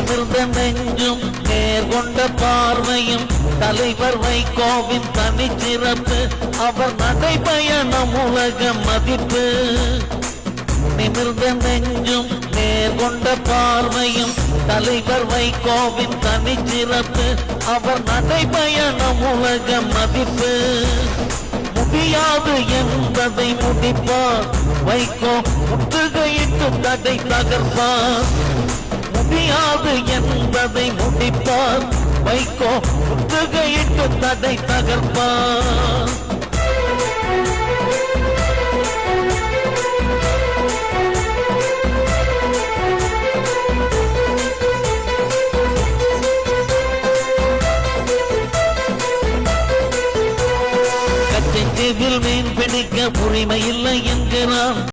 நிமிர்ந்த நெஞ்சும் நேர்கொண்ட பார்வையும் தலைவர் வைகோவின் தனிச்சிறப்பு அவர் நடைபயணம் உலக மதிப்பு. நிமிர்ந்த நெஞ்சும் நேர்கொண்ட பார்வையும் தலைவர் வைகோவின் தனிச்சிறப்பு அவர் நடைபயணம் உலக மதிப்பு. முடியாது என்பதை முடிப்பார் வைகோ முற்றுகையிட்டு தடை தகர்ப்பார். என்பதை முடிப்பான். வைகோ முற்றுகையிட்டு தடை தகர்ப்பார் கச்சை மீன் பிடிக்க உரிமை இல்லை என்கிறான்.